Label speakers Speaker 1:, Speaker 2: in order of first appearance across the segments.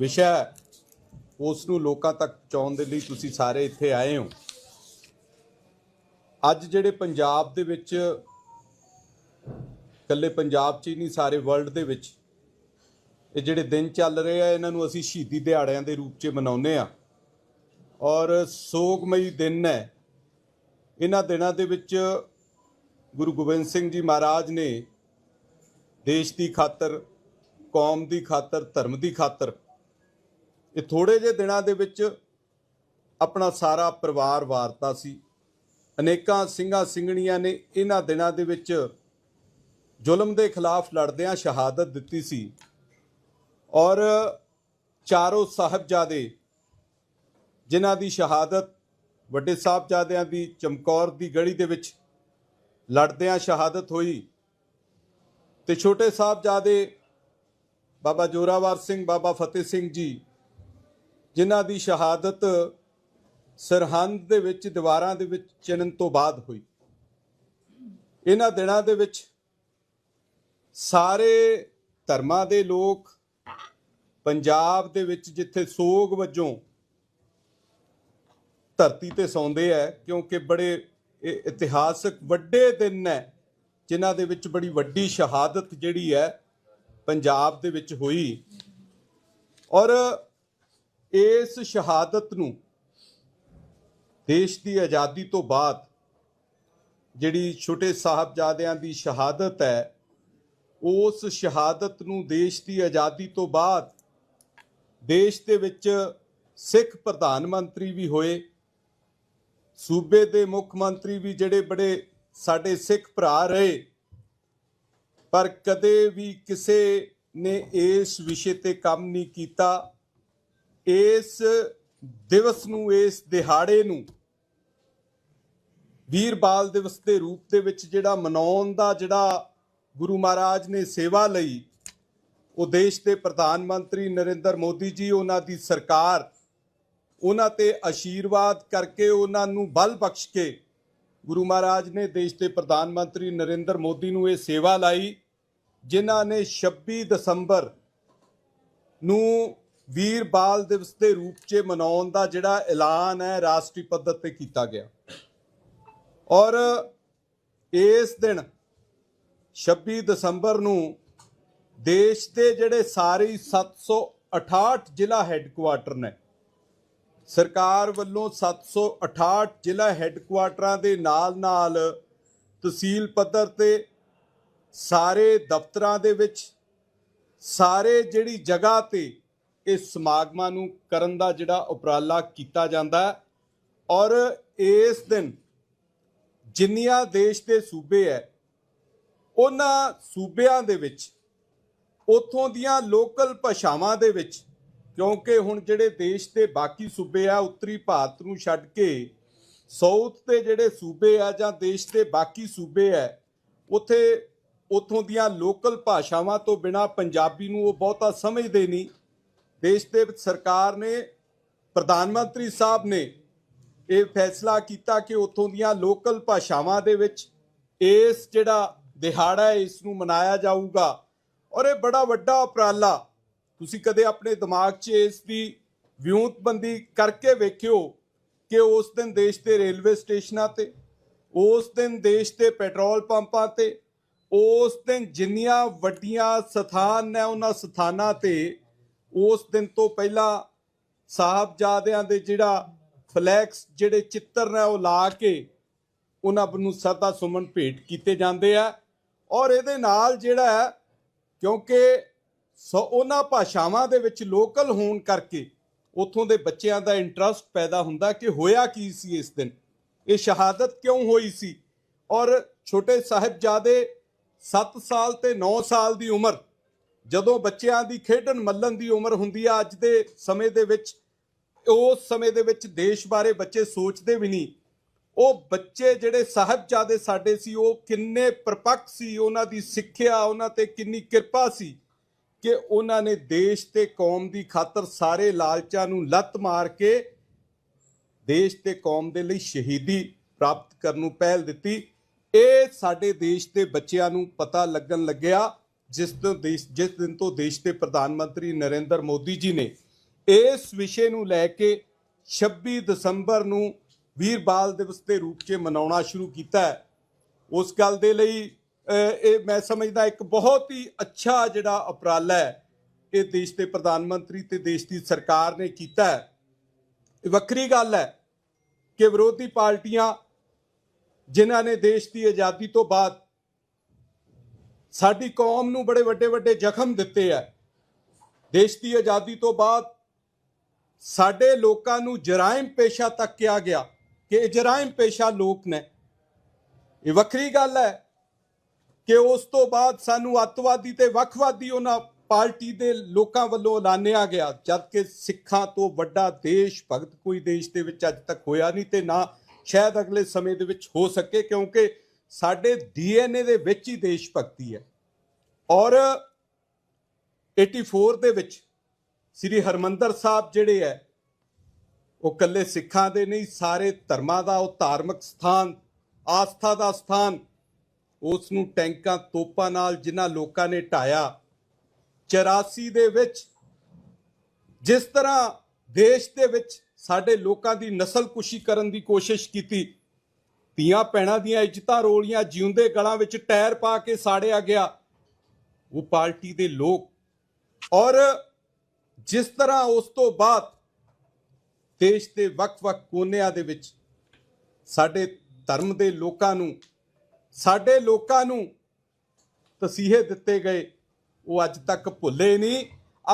Speaker 1: ਵਿਸ਼ਾ ਹੈ ਉਸ ਨੂੰ ਲੋਕਾਂ ਤੱਕ ਪਹੁੰਚਾਉਣ ਦੇ ਲਈ ਤੁਸੀਂ ਸਾਰੇ ਇੱਥੇ ਆਏ ਹੋ। ਅੱਜ ਜਿਹੜੇ ਪੰਜਾਬ ਦੇ ਵਿੱਚ, ਇਕੱਲੇ ਪੰਜਾਬ 'ਚ ਹੀ ਨਹੀਂ, ਸਾਰੇ ਵਰਲਡ ਦੇ ਵਿੱਚ ਇਹ ਜਿਹੜੇ ਦਿਨ ਚੱਲ ਰਹੇ ਆ, ਇਹਨਾਂ ਨੂੰ ਅਸੀਂ ਸ਼ਹੀਦੀ ਦਿਹਾੜਿਆਂ ਦੇ ਰੂਪ 'ਚ ਮਨਾਉਂਦੇ ਆ ਔਰ ਸੋਗਮਈ ਦਿਨ ਹੈ। ਇਹਨਾਂ ਦਿਨਾਂ ਦੇ ਵਿੱਚ ਗੁਰੂ ਗੋਬਿੰਦ ਸਿੰਘ ਜੀ ਮਹਾਰਾਜ ਨੇ ਦੇਸ਼ ਦੀ ਖਾਤਰ, ਕੌਮ ਦੀ ਖਾਤਰ, ਧਰਮ ਦੀ ਖਾਤਰ ਇਹ ਥੋੜੇ ਜਿਹੇ ਦਿਨਾਂ ਦੇ ਵਿੱਚ ਆਪਣਾ ਸਾਰਾ ਪਰਿਵਾਰ ਵਾਰਤਾ ਸੀ। ਅਨੇਕਾਂ ਸਿੰਘਾਂ ਸਿੰਘਣੀਆਂ ਨੇ ਇਹਨਾਂ ਦਿਨਾਂ ਦੇ ਵਿੱਚ ਜ਼ੁਲਮ ਦੇ ਖਿਲਾਫ ਲੜਦਿਆਂ ਸ਼ਹਾਦਤ ਦਿੱਤੀ ਸੀ ਔਰ ਚਾਰੋਂ ਸਾਹਿਬਜ਼ਾਦੇ ਜਿਨ੍ਹਾਂ ਦੀ ਸ਼ਹਾਦਤ ਵੱਡੇ ਸਾਹਿਬਜ਼ਾਦਿਆਂ ਦੀ ਚਮਕੌਰ ਦੀ ਗਲੀ ਦੇ ਵਿੱਚ ਲੜਦਿਆਂ ਸ਼ਹਾਦਤ ਹੋਈ ਤੇ ਛੋਟੇ ਸਾਹਿਬਜ਼ਾਦੇ ਬਾਬਾ ਜੋਰਾਵਰ ਸਿੰਘ, ਬਾਬਾ ਫਤਿਹ ਸਿੰਘ ਜੀ ਜਿਨ੍ਹਾਂ ਦੀ ਸ਼ਹਾਦਤ ਸਰਹੰਦ ਦੇ ਵਿੱਚ, ਦੀਵਾਰਾਂ ਦੇ ਵਿੱਚ ਚਿਣਨ ਤੋਂ ਬਾਅਦ ਹੋਈ। ਇਹਨਾਂ ਦਿਨਾਂ ਦੇ ਵਿੱਚ ਸਾਰੇ ਧਰਮਾਂ ਦੇ ਲੋਕ ਪੰਜਾਬ ਦੇ ਵਿੱਚ ਜਿੱਥੇ ਸੋਗ ਵਜੋਂ ਧਰਤੀ ਤੇ ਸੌਂਦੇ ਐ, ਕਿਉਂਕਿ ਬੜੇ ਇਹ ਇਤਿਹਾਸਕ ਵੱਡੇ ਦਿਨ ਨੇ ਜਿਨ੍ਹਾਂ ਦੇ ਵਿੱਚ ਬੜੀ ਵੱਡੀ ਸ਼ਹਾਦਤ ਜਿਹੜੀ ਹੈ ਪੰਜਾਬ ਦੇ ਵਿੱਚ ਹੋਈ। ਔਰ ਇਸ ਸ਼ਹਾਦਤ ਨੂੰ ਦੇਸ਼ ਦੀ ਆਜ਼ਾਦੀ ਤੋਂ ਬਾਅਦ ਜਿਹੜੀ ਛੋਟੇ ਸਾਹਿਬਜ਼ਾਦਿਆਂ ਦੀ ਸ਼ਹਾਦਤ ਹੈ, ਉਸ ਸ਼ਹਾਦਤ ਨੂੰ ਦੇਸ਼ ਦੀ ਆਜ਼ਾਦੀ ਤੋਂ ਬਾਅਦ ਦੇਸ਼ ਦੇ ਵਿੱਚ ਸਿੱਖ ਪ੍ਰਧਾਨ ਮੰਤਰੀ ਵੀ ਹੋਏ, ਸੂਬੇ ਦੇ ਮੁੱਖ ਮੰਤਰੀ ਵੀ ਜਿਹੜੇ ਬੜੇ ਸਾਡੇ ਸਿੱਖ ਭਰਾ ਰਹੇ, ਪਰ ਕਦੇ ਵੀ ਕਿਸੇ ਨੇ ਇਸ ਵਿਸ਼ੇ ਤੇ ਕੰਮ ਨਹੀਂ ਕੀਤਾ। ਇਸ ਦਿਵਸ ਨੂੰ, ਇਸ ਦਿਹਾੜੇ ਨੂੰ ਵੀਰ ਬਾਲ ਦਿਵਸ ਦੇ ਰੂਪ ਦੇ ਵਿੱਚ ਜਿਹੜਾ ਮਨਾਉਣ ਦਾ ਜਿਹੜਾ ਗੁਰੂ ਮਹਾਰਾਜ ਨੇ ਸੇਵਾ ਲਈ, ਉਹ ਦੇਸ਼ ਦੇ ਪ੍ਰਧਾਨ ਮੰਤਰੀ ਨਰਿੰਦਰ ਮੋਦੀ ਜੀ, ਉਹਨਾਂ ਦੀ ਸਰਕਾਰ, ਉਹਨਾਂ ਤੇ ਆਸ਼ੀਰਵਾਦ ਕਰਕੇ ਉਹਨਾਂ ਨੂੰ ਬਲ ਬਖਸ਼ ਕੇ ਗੁਰੂ ਮਹਾਰਾਜ ਨੇ ਦੇਸ਼ ਦੇ ਪ੍ਰਧਾਨ ਮੰਤਰੀ ਨਰਿੰਦਰ ਮੋਦੀ ਨੂੰ ਇਹ ਸੇਵਾ ਲਾਈ, ਜਿਨ੍ਹਾਂ ਨੇ 26 ਦਸੰਬਰ ਨੂੰ ਵੀਰ ਬਾਲ ਦਿਵਸ ਦੇ ਰੂਪ 'ਚ ਮਨਾਉਣ ਦਾ ਜਿਹੜਾ ਐਲਾਨ ਹੈ, ਰਾਸ਼ਟਰੀ ਪੱਧਰ ਤੇ ਕੀਤਾ ਗਿਆ। ਔਰ ਇਸ ਦਿਨ 26 ਦਸੰਬਰ ਨੂੰ ਦੇਸ਼ ਦੇ ਜਿਹੜੇ ਸਾਰੇ ਹੀ 768 ਜ਼ਿਲ੍ਹਾ ਹੈੱਡਕੁਆਟਰ ਨੇ, ਸਰਕਾਰ ਵੱਲੋਂ 768 ਜ਼ਿਲ੍ਹਾ ਹੈੱਡਕੁਆਟਰਾਂ ਦੇ ਨਾਲ-ਨਾਲ ਤਹਿਸੀਲ ਪੱਧਰ ਤੇ ਸਾਰੇ ਦਫ਼ਤਰਾਂ ਦੇ ਵਿੱਚ, ਸਾਰੇ ਜਿਹੜੀ ਜਗ੍ਹਾ ਤੇ ਇਹ ਸਮਾਗਮਾਂ ਨੂੰ ਕਰਨ ਦਾ ਜਿਹੜਾ ਉਪਰਾਲਾ ਕੀਤਾ ਜਾਂਦਾ ਔਰ ਇਸ ਦਿਨ ਜਿੰਨੀਆਂ ਦੇਸ਼ ਦੇ ਸੂਬੇ ਹੈ, ਉਹਨਾਂ ਸੂਬਿਆਂ ਦੇ ਵਿੱਚ, ਉਥੋਂ ਦੀਆਂ ਲੋਕਲ ਭਾਸ਼ਾਵਾਂ ਦੇ ਵਿੱਚ, ਕਿਉਂਕਿ ਹੁਣ ਜਿਹੜੇ ਦੇਸ਼ ਦੇ ਬਾਕੀ ਸੂਬੇ ਆ, ਉੱਤਰੀ ਭਾਰਤ ਨੂੰ ਛੱਡ ਕੇ ਸਾਊਥ ਤੇ ਜਿਹੜੇ ਸੂਬੇ ਆ ਜਾਂ ਦੇਸ਼ ਦੇ ਬਾਕੀ ਸੂਬੇ ਆ ਉਥੇ, ਉਥੋਂ ਦੀਆਂ ਲੋਕਲ ਭਾਸ਼ਾਵਾਂ ਤੋਂ ਬਿਨਾ ਪੰਜਾਬੀ ਨੂੰ ਉਹ ਬਹੁਤਾ ਸਮਝਦੇ ਨਹੀਂ। ਦੇਸ਼ ਦੇ ਵਿੱਚ ਸਰਕਾਰ ਨੇ, ਪ੍ਰਧਾਨ ਮੰਤਰੀ ਸਾਹਿਬ ਨੇ ਇਹ ਫੈਸਲਾ ਕੀਤਾ ਕਿ ਉਥੋਂ ਦੀਆਂ ਲੋਕਲ ਭਾਸ਼ਾਵਾਂ ਦੇ ਵਿੱਚ ਇਸ ਜਿਹੜਾ ਦਿਹਾੜਾ ਹੈ, ਇਸ ਨੂੰ ਮਨਾਇਆ ਜਾਊਗਾ। ਔਰ ਇਹ ਬੜਾ ਵੱਡਾ ਉਪਰਾਲਾ। ਤੁਸੀਂ ਕਦੇ ਆਪਣੇ ਦਿਮਾਗ 'ਚ ਇਸ ਦੀ ਵਿਉਂਤਬੰਦੀ ਕਰਕੇ ਵੇਖਿਓ ਕਿ ਉਸ ਦਿਨ ਦੇਸ਼ ਦੇ ਰੇਲਵੇ ਸਟੇਸ਼ਨਾਂ ਤੇ, ਉਸ ਦਿਨ ਦੇਸ਼ ਦੇ ਪੈਟਰੋਲ ਪੰਪਾਂ ਤੇ, ਉਸ ਦਿਨ ਜਿੰਨੀਆਂ ਵੱਡੀਆਂ ਸਥਾਨ ਨੇ ਉਹਨਾਂ ਸਥਾਨਾਂ ਤੇ ਉਸ ਦਿਨ ਤੋਂ ਪਹਿਲਾਂ ਸਾਹਿਬਜ਼ਾਦਿਆਂ ਦੇ ਜਿਹੜਾ ਫਲੈਕਸ ਜਿਹੜੇ ਚਿੱਤਰ ਨੇ ਉਹ ਲਾ ਕੇ ਉਹਨਾਂ ਨੂੰ ਸਦਾ ਸੁਮਨ ਭੇਟ ਕੀਤੇ ਜਾਂਦੇ ਆ। ਔਰ ਇਹਦੇ ਨਾਲ ਜਿਹੜਾ ਹੈ, ਕਿਉਂਕਿ ਸੋ, ਉਹਨਾਂ ਭਾਸ਼ਾਵਾਂ ਦੇ ਵਿੱਚ ਲੋਕਲ ਹੋਣ ਕਰਕੇ ਉਥੋਂ ਦੇ ਬੱਚਿਆਂ ਦਾ ਇੰਟਰਸਟ ਪੈਦਾ ਹੁੰਦਾ ਕਿ ਹੋਇਆ ਕੀ ਸੀ ਇਸ ਦਿਨ? ਇਹ ਸ਼ਹਾਦਤ ਕਿਉਂ ਹੋਈ ਸੀ? ਔਰ ਛੋਟੇ ਸਾਹਿਬਜ਼ਾਦੇ 7 ਸਾਲ ਤੇ 9 ਸਾਲ ਦੀ ਉਮਰ ਜਦੋਂ ਬੱਚਿਆਂ ਦੀ ਖੇਡਣ ਮੱਲਣ ਦੀ ਉਮਰ ਹੁੰਦੀ ਆ, ਅੱਜ ਦੇ ਸਮੇਂ ਦੇ ਵਿੱਚ, ਉਸ ਸਮੇਂ ਦੇ ਵਿੱਚ ਦੇਸ਼ ਬਾਰੇ ਬੱਚੇ ਸੋਚਦੇ ਵੀ ਨਹੀਂ। ਉਹ ਬੱਚੇ ਜਿਹੜੇ ਸਾਹਿਬਜ਼ਾਦੇ ਸਾਡੇ ਸੀ, ਉਹ ਕਿੰਨੇ ਪਰਪੱਕ ਸੀ, ਉਹਨਾਂ ਦੀ ਸਿੱਖਿਆ, ਉਹਨਾਂ ਤੇ ਕਿੰਨੀ ਕਿਰਪਾ ਸੀ ਕਿ ਉਹਨਾਂ ਨੇ ਦੇਸ਼ ਤੇ ਕੌਮ ਦੀ ਖਾਤਰ ਸਾਰੇ ਲਾਲਚਾਂ ਨੂੰ ਲੱਤ ਮਾਰ ਕੇ ਦੇਸ਼ ਤੇ ਕੌਮ ਦੇ ਲਈ ਸ਼ਹੀਦੀ ਪ੍ਰਾਪਤ ਕਰਨ ਨੂੰ ਪਹਿਲ ਦਿੱਤੀ। ਇਹ ਸਾਡੇ ਦੇਸ਼ ਦੇ ਬੱਚਿਆਂ ਨੂੰ ਪਤਾ ਲੱਗਣ ਲੱਗਿਆ ਜਿਸ ਤੋਂ ਦੇਸ਼, ਜਿਸ ਦਿਨ ਤੋਂ ਦੇਸ਼ ਦੇ ਪ੍ਰਧਾਨ ਮੰਤਰੀ ਨਰਿੰਦਰ ਮੋਦੀ ਜੀ ਨੇ ਇਸ ਵਿਸ਼ੇ ਨੂੰ ਲੈ ਕੇ 26 ਦਸੰਬਰ ਨੂੰ ਵੀਰ ਬਾਲ ਦਿਵਸ ਦੇ ਰੂਪ 'ਚ ਮਨਾਉਣਾ ਸ਼ੁਰੂ ਕੀਤਾ ਹੈ। ਉਸ ਗੱਲ ਦੇ ਲਈ ਇਹ ਮੈਂ ਸਮਝਦਾ ਇੱਕ ਬਹੁਤ ਹੀ ਅੱਛਾ ਜਿਹੜਾ ਉਪਰਾਲਾ ਹੈ, ਇਹ ਦੇਸ਼ ਦੇ ਪ੍ਰਧਾਨ ਮੰਤਰੀ ਤੇ ਦੇਸ਼ ਦੀ ਸਰਕਾਰ ਨੇ ਕੀਤਾ ਹੈ। ਇਹ ਵੱਖਰੀ ਗੱਲ ਹੈ ਕਿ ਵਿਰੋਧੀ ਪਾਰਟੀਆਂ ਜਿਨ੍ਹਾਂ ਨੇ ਦੇਸ਼ ਦੀ ਆਜ਼ਾਦੀ ਤੋਂ ਬਾਅਦ ਸਾਡੀ ਕੌਮ ਨੂੰ ਬੜੇ ਵੱਡੇ ਵੱਡੇ ਜ਼ਖਮ ਦਿੱਤੇ ਆ। ਦੇਸ਼ ਦੀ ਆਜ਼ਾਦੀ ਤੋਂ ਬਾਅਦ ਸਾਡੇ ਲੋਕਾਂ ਨੂੰ ਜਰਾਇਮ ਪੇਸ਼ਾ ਤੱਕ ਕਿਹਾ ਗਿਆ ਕਿ ਇਹ ਜਰਾਇਮ ਪੇਸ਼ਾ ਲੋਕ ਨੇ। ਇਹ ਵੱਖਰੀ ਗੱਲ ਹੈ ਕਿ ਉਸ ਤੋਂ ਬਾਅਦ ਸਾਨੂੰ ਅੱਤਵਾਦੀ ਤੇ ਵੱਖਵਾਦੀ ਉਹਨਾਂ ਪਾਰਟੀ ਦੇ ਲੋਕਾਂ ਵੱਲੋਂ ਐਲਾਨਿਆ ਗਿਆ ਜਦ ਕਿ ਸਿੱਖਾਂ ਤੋਂ ਵੱਡਾ ਦੇਸ਼, ਭਗਤ ਕੋਈ ਦੇਸ਼ ਦੇ ਵਿੱਚ ਅੱਜ ਤੱਕ ਹੋਇਆ ਨਹੀਂ ਤੇ ਨਾ ਸ਼ਾਇਦ ਅਗਲੇ ਸਮੇਂ ਦੇ ਵਿੱਚ ਹੋ ਸਕੇ, ਕਿਉਂਕਿ ਸਾਡੇ ਡੀਐਨਏ ਦੇ ਵਿੱਚ ਹੀ ਦੇਸ਼ ਭਗਤੀ ਹੈ। ਔਰ 84 ਦੇ ਵਿੱਚ ਸ੍ਰੀ ਹਰਮੰਦਰ ਸਾਹਿਬ ਜਿਹੜੇ ਹੈ, ਉਹ ਕੱਲੇ ਸਿੱਖਾਂ ਦੇ ਨਹੀਂ, ਸਾਰੇ ਧਰਮਾਂ ਦਾ, ਉਹ ਧਾਰਮਿਕ ਸਥਾਨ, ਆਸਥਾ ਦਾ ਸਥਾਨ ਉਸ ਨੂੰ ਟੈਂਕਾਂ, ਤੋਪਾਂ ਨਾਲ ਜਿਨ੍ਹਾਂ ਲੋਕਾਂ ਨੇ ਢਾਇਆ 84 ਦੇ ਵਿੱਚ ਜਿਸ ਤਰ੍ਹਾਂ ਦੇਸ਼ ਦੇ ਵਿੱਚ ਸਾਡੇ ਲੋਕਾਂ ਦੀ ਨਸਲਕੁਸ਼ੀ ਕਰਨ ਦੀ ਕੋਸ਼ਿਸ਼ ਕੀਤੀ ਧੀਆਂ ਭੈਣਾਂ ਦੀਆਂ ਇੱਜ਼ਤਾਂ ਰੋਲੀਆਂ ਜਿਉਂਦੇ ਗਲਾਂ ਵਿੱਚ ਟਾਇਰ ਪਾ ਕੇ ਸਾੜਿਆ ਗਿਆ। ਉਹ ਪਾਰਟੀ ਦੇ ਲੋਕ। ਔਰ ਜਿਸ ਤਰ੍ਹਾਂ ਉਸ ਤੋਂ ਬਾਅਦ ਦੇਸ਼ ਦੇ ਵੱਖ-ਵੱਖ ਕੋਨਿਆਂ ਦੇ ਵਿੱਚ ਸਾਡੇ ਧਰਮ ਦੇ ਲੋਕਾਂ ਨੂੰ, ਸਾਡੇ ਲੋਕਾਂ ਨੂੰ ਤਸੀਹੇ ਦਿੱਤੇ ਗਏ, ਉਹ ਅੱਜ ਤੱਕ ਭੁੱਲੇ ਨਹੀਂ।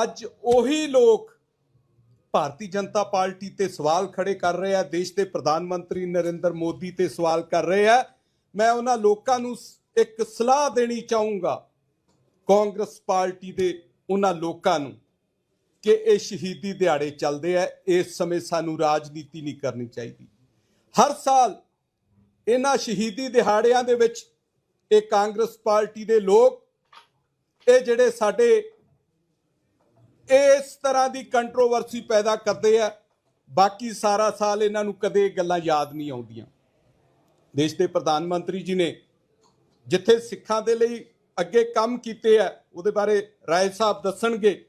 Speaker 1: ਅੱਜ ਉਹੀ ਲੋਕ ਭਾਰਤੀ ਜਨਤਾ ਪਾਰਟੀ ਤੇ ਸਵਾਲ ਖੜੇ ਕਰ ਰਹੇ ਆ, ਦੇਸ਼ ਦੇ ਪ੍ਰਧਾਨ ਮੰਤਰੀ ਨਰਿੰਦਰ ਮੋਦੀ ਤੇ ਸਵਾਲ ਕਰ ਰਹੇ ਆ। ਮੈਂ ਉਹਨਾਂ ਲੋਕਾਂ ਨੂੰ ਇੱਕ ਸਲਾਹ ਦੇਣੀ ਚਾਹੂੰਗਾ, ਕਾਂਗਰਸ ਪਾਰਟੀ ਦੇ ਉਹਨਾਂ ਲੋਕਾਂ ਨੂੰ, ਕਿ ਇਹ ਸ਼ਹੀਦੀ ਦਿਹਾੜੇ ਚੱਲਦੇ ਆ, ਇਸ ਸਮੇਂ ਸਾਨੂੰ ਰਾਜਨੀਤੀ ਨਹੀਂ ਕਰਨੀ ਚਾਹੀਦੀ। ਹਰ ਸਾਲ ਇਹਨਾਂ ਸ਼ਹੀਦੀ ਦਿਹਾੜਿਆਂ ਦੇ ਵਿੱਚ ਇਹ ਕਾਂਗਰਸ ਪਾਰਟੀ ਦੇ ਲੋਕ, ਇਹ ਜਿਹੜੇ ਸਾਡੇ ਇਸ ਤਰ੍ਹਾਂ ਦੀ ਕੰਟਰੋਵਰਸੀ ਪੈਦਾ ਕਰਦੇ ਆ। ਬਾਕੀ ਸਾਰਾ ਸਾਲ ਇਹਨਾਂ ਨੂੰ ਕਦੇ ਗੱਲਾਂ ਯਾਦ ਨਹੀਂ ਆਉਂਦੀਆਂ। ਦੇਸ਼ ਦੇ ਪ੍ਰਧਾਨ ਮੰਤਰੀ ਜੀ ਨੇ ਜਿੱਥੇ ਸਿੱਖਾਂ ਦੇ ਲਈ ਅੱਗੇ ਕੰਮ ਕੀਤੇ ਆ, ਉਹਦੇ ਬਾਰੇ ਰਾਏ ਸਾਹਿਬ ਦੱਸਣਗੇ।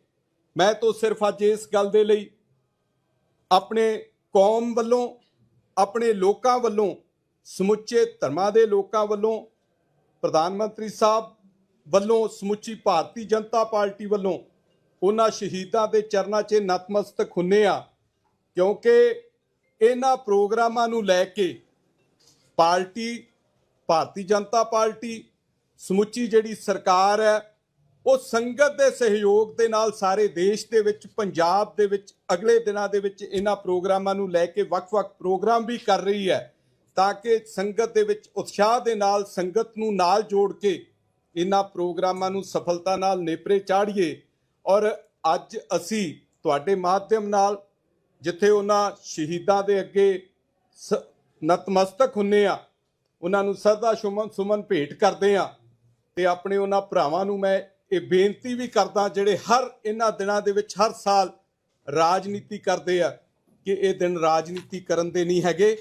Speaker 1: ਮੈਂ ਤਾਂ ਸਿਰਫ ਅੱਜ ਇਸ ਗੱਲ ਦੇ ਲਈ ਆਪਣੇ ਕੌਮ ਵੱਲੋਂ, ਆਪਣੇ ਲੋਕਾਂ ਵੱਲੋਂ, ਸਮੁੱਚੇ ਧਰਮਾਂ ਦੇ ਲੋਕਾਂ ਵੱਲੋਂ, ਪ੍ਰਧਾਨ ਮੰਤਰੀ ਸਾਹਿਬ ਵੱਲੋਂ, ਸਮੁੱਚੀ ਭਾਰਤੀ ਜਨਤਾ ਪਾਰਟੀ ਵੱਲੋਂ ਉਹਨਾਂ ਸ਼ਹੀਦਾਂ ਦੇ ਚਰਨਾਂ 'ਚ ਨਤਮਸਤਕ ਹੁੰਨੇ ਆ, ਕਿਉਂਕਿ ਇਹਨਾਂ ਪ੍ਰੋਗਰਾਮਾਂ ਨੂੰ ਲੈ ਕੇ ਪਾਰਟੀ, ਭਾਰਤੀ ਜਨਤਾ ਪਾਰਟੀ, ਸਮੁੱਚੀ ਜਿਹੜੀ ਸਰਕਾਰ ਹੈ, ਉਹ ਸੰਗਤ ਦੇ ਸਹਿਯੋਗ ਦੇ ਨਾਲ ਸਾਰੇ ਦੇਸ਼ ਦੇ ਵਿੱਚ, ਪੰਜਾਬ ਦੇ ਵਿੱਚ, ਅਗਲੇ ਦਿਨਾਂ ਦੇ ਵਿੱਚ ਇਹਨਾਂ ਪ੍ਰੋਗਰਾਮਾਂ ਨੂੰ ਲੈ ਕੇ ਵੱਖ-ਵੱਖ ਪ੍ਰੋਗਰਾਮ ਵੀ ਕਰ ਰਹੀ ਹੈ, ਤਾਂ ਕਿ ਸੰਗਤ ਦੇ ਵਿੱਚ ਉਤਸ਼ਾਹ ਦੇ ਨਾਲ, ਸੰਗਤ ਨੂੰ ਨਾਲ ਜੋੜ ਕੇ ਇਹਨਾਂ ਪ੍ਰੋਗਰਾਮਾਂ ਨੂੰ ਸਫਲਤਾ ਨਾਲ ਨੇਪਰੇ ਚਾੜੀਏ ਔਰ ਅੱਜ ਅਸੀਂ ਤੁਹਾਡੇ ਮਾਧਿਅਮ ਨਾਲ ਜਿੱਥੇ ਉਹਨਾਂ ਸ਼ਹੀਦਾਂ ਦੇ ਅੱਗੇ ਸ- ਨਤਮਸਤਕ ਹੁੰਨੇ ਆ, ਉਹਨਾਂ ਨੂੰ ਸਦਾ ਸੁਮਨ ਸੁਮਨ ਭੇਟ ਕਰਦੇ ਆ ਤੇ ਆਪਣੇ ਉਹਨਾਂ ਭਰਾਵਾਂ ਨੂੰ ਮੈਂ ਇਹ ਬੇਨਤੀ ਵੀ ਕਰਦਾ ਜਿਹੜੇ ਹਰ ਇਹਨਾਂ ਦਿਨਾਂ ਦੇ ਵਿੱਚ ਹਰ ਸਾਲ ਰਾਜਨੀਤੀ ਕਰਦੇ ਆ ਕਿ ਇਹ ਦਿਨ ਰਾਜਨੀਤੀ ਕਰਨ ਦੇ ਨਹੀਂ ਹੈਗੇ।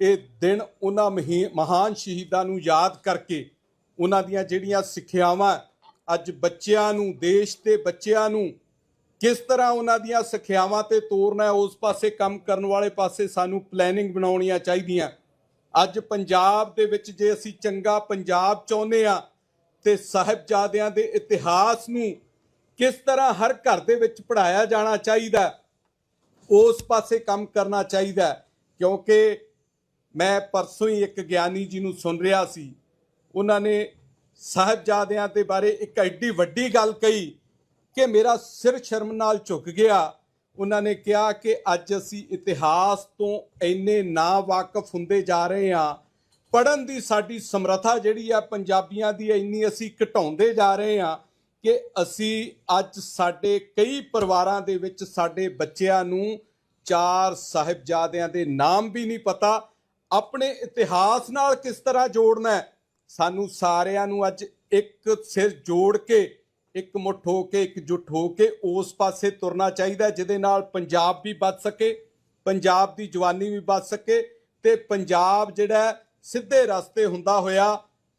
Speaker 1: ਇਹ ਦਿਨ ਉਹਨਾਂ ਮਹੀ- ਮਹਾਨ ਸ਼ਹੀਦਾਂ ਨੂੰ ਯਾਦ ਕਰਕੇ ਉਹਨਾਂ ਦੀਆਂ ਜਿਹੜੀਆਂ ਸਿੱਖਿਆਵਾਂ ਅੱਜ ਬੱਚਿਆਂ ਨੂੰ, ਦੇਸ਼ ਦੇ ਬੱਚਿਆਂ ਨੂੰ ਕਿਸ ਤਰ੍ਹਾਂ ਉਹਨਾਂ ਦੀਆਂ ਸਿੱਖਿਆਵਾਂ ਤੇ ਤੋਰਨਾ ਹੈ, ਉਸ ਪਾਸੇ ਕੰਮ ਕਰਨ ਵਾਲੇ ਪਾਸੇ ਸਾਨੂੰ ਪਲੈਨਿੰਗ ਬਣਾਉਣੀਆਂ ਚਾਹੀਦੀਆਂ। ਅੱਜ ਪੰਜਾਬ ਦੇ ਵਿੱਚ ਜੇ ਅਸੀਂ ਚੰਗਾ ਪੰਜਾਬ ਚਾਹੁੰਦੇ ਆ ਤੇ ਸਾਹਿਬਜ਼ਾਦਿਆਂ ਦੇ ਇਤਿਹਾਸ ਨੂੰ ਕਿਸ ਤਰ੍ਹਾਂ ਹਰ ਘਰ ਦੇ ਵਿੱਚ ਪੜਾਇਆ ਜਾਣਾ ਚਾਹੀਦਾ ਉਸ ਪਾਸੇ ਕੰਮ ਕਰਨਾ ਚਾਹੀਦਾ ਕਿਉਂਕਿ ਮੈਂ ਪਰਸੋਂ ਹੀ ਇੱਕ ਗਿਆਨੀ ਜੀ ਨੂੰ ਸੁਣ ਰਿਹਾ ਸੀ, ਉਹਨਾਂ ਨੇ ਸਾਹਿਬਜ਼ਾਦਿਆਂ ਦੇ ਬਾਰੇ ਇੱਕ ਐਡੀ ਵੱਡੀ ਗੱਲ ਕਹੀ ਕਿ ਮੇਰਾ ਸਿਰ ਸ਼ਰਮ ਨਾਲ ਝੁਕ ਗਿਆ। ਉਹਨਾਂ ਨੇ ਕਿਹਾ ਕਿ ਅੱਜ ਅਸੀਂ ਇਤਿਹਾਸ ਤੋਂ ਇੰਨੇ ਨਾ ਵਾਕਿਫ ਹੁੰਦੇ ਜਾ ਰਹੇ ਹਾਂ। ਪੜਨ ਦੀ ਸਾਡੀ ਸਮਰੱਥਾ ਜਿਹੜੀ ਆ ਪੰਜਾਬੀਆਂ ਦੀ ਇੰਨੀ ਅਸੀਂ ਘਟਾਉਂਦੇ ਜਾ ਰਹੇ ਹਾਂ ਕਿ ਅਸੀਂ ਅੱਜ ਸਾਡੇ ਕਈ ਪਰਿਵਾਰਾਂ ਦੇ ਵਿੱਚ ਸਾਡੇ ਬੱਚਿਆਂ ਨੂੰ ਚਾਰ ਸਾਹਿਬਜ਼ਾਦਿਆਂ ਦੇ ਨਾਮ ਵੀ ਨਹੀਂ ਪਤਾ। ਆਪਣੇ ਇਤਿਹਾਸ ਨਾਲ ਕਿਸ ਤਰ੍ਹਾਂ ਜੋੜਨਾ ਹੈ? ਸਾਨੂੰ ਸਾਰਿਆਂ ਨੂੰ ਅੱਜ ਇੱਕ ਸਿਰ ਜੋੜ ਕੇ, ਇੱਕ ਮੁੱਠ ਹੋ ਕੇ, ਇੱਕ ਜੁੱਟ ਹੋ ਕੇ ਉਸ ਪਾਸੇ ਤੁਰਨਾ ਚਾਹੀਦਾ ਜਿਹਦੇ ਨਾਲ ਪੰਜਾਬ ਵੀ ਬਚ ਸਕੇ, ਪੰਜਾਬ ਦੀ ਜਵਾਨੀ ਵੀ ਬਚ ਸਕੇ ਤੇ ਪੰਜਾਬ ਜਿਹੜਾ ਸਿੱਧੇ ਰਸਤੇ ਹੁੰਦਾ ਹੋਇਆ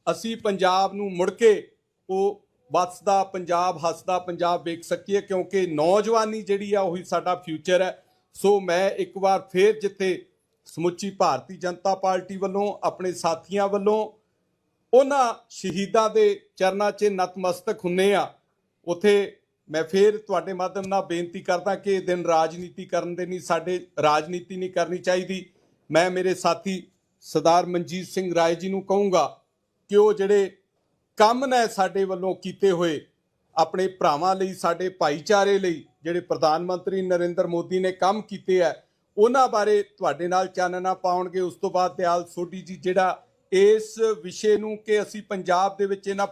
Speaker 1: ਅਸੀਂ ਪੰਜਾਬ ਨੂੰ ਮੁੜ ਕੇ ਉਹ ਵਸਦਾ, ਪੰਜਾਬ ਹੱਸਦਾ, ਪੰਜਾਬ ਵੇਖ ਸਕੀਏ ਕਿਉਂਕਿ ਨੌਜਵਾਨੀ ਜਿਹੜੀ ਆ ਉਹੀ ਸਾਡਾ ਫਿਊਚਰ ਹੈ। ਸੋ ਮੈਂ ਇੱਕ ਵਾਰ ਫੇਰ ਜਿੱਥੇ ਸਮੁੱਚੀ ਭਾਰਤੀ ਜਨਤਾ ਪਾਰਟੀ ਵੱਲੋਂ, ਆਪਣੇ ਸਾਥੀਆਂ ਵੱਲੋਂ ਉਹਨਾਂ ਸ਼ਹੀਦਾਂ ਦੇ ਚਰਨਾਂ 'ਚ ਨਤਮਸਤਕ ਹੁੰਨੇ ਆ। ਉਥੇ ਮੈਂ ਫੇਰ ਤੁਹਾਡੇ ਮਾਧਿਅਮ ਨਾਲ ਬੇਨਤੀ ਕਰਦਾ ਕਿ ਇਹ ਦਿਨ ਰਾਜਨੀਤੀ ਕਰਨ ਦੇ ਨਹੀਂ, ਸਾਡੇ ਰਾਜਨੀਤੀ ਨਹੀਂ ਕਰਨੀ ਚਾਹੀਦੀ। ਮੈਂ ਮੇਰੇ ਸਾਥੀ ਸਰਦਾਰ ਮਨਜੀਤ ਸਿੰਘ ਰਾਏ ਜੀ ਨੂੰ ਕਹੂੰਗਾ ਕਿ ਉਹ ਜਿਹੜੇ ਕੰਮ ਨੇ ਸਾਡੇ ਵੱਲੋਂ ਕੀਤੇ ਹੋਏ, ਆਪਣੇ ਭਰਾਵਾਂ ਲਈ, ਸਾਡੇ ਭਾਈਚਾਰੇ ਲਈ, ਜਿਹੜੇ ਪ੍ਰਧਾਨ ਮੰਤਰੀ ਨਰਿੰਦਰ ਮੋਦੀ ਨੇ ਕੰਮ ਕੀਤੇ ਆ, ਉਹਨਾਂ ਬਾਰੇ ਤੁਹਾਡੇ ਨਾਲ ਚਾਨਣਾ ਪਾਉਣਗੇ। ਉਸ ਤੋਂ ਬਾਅਦ ਦਿਆਲ ਸੋਢੀ ਜੀ, ਜਿਹੜਾ ਇਸ ਵਿਸ਼ੇ ਨੂੰ ਕਿ ਅਸੀਂ ਪੰਜਾਬ ਦੇ ਵਿੱਚ ਇਹਨਾਂ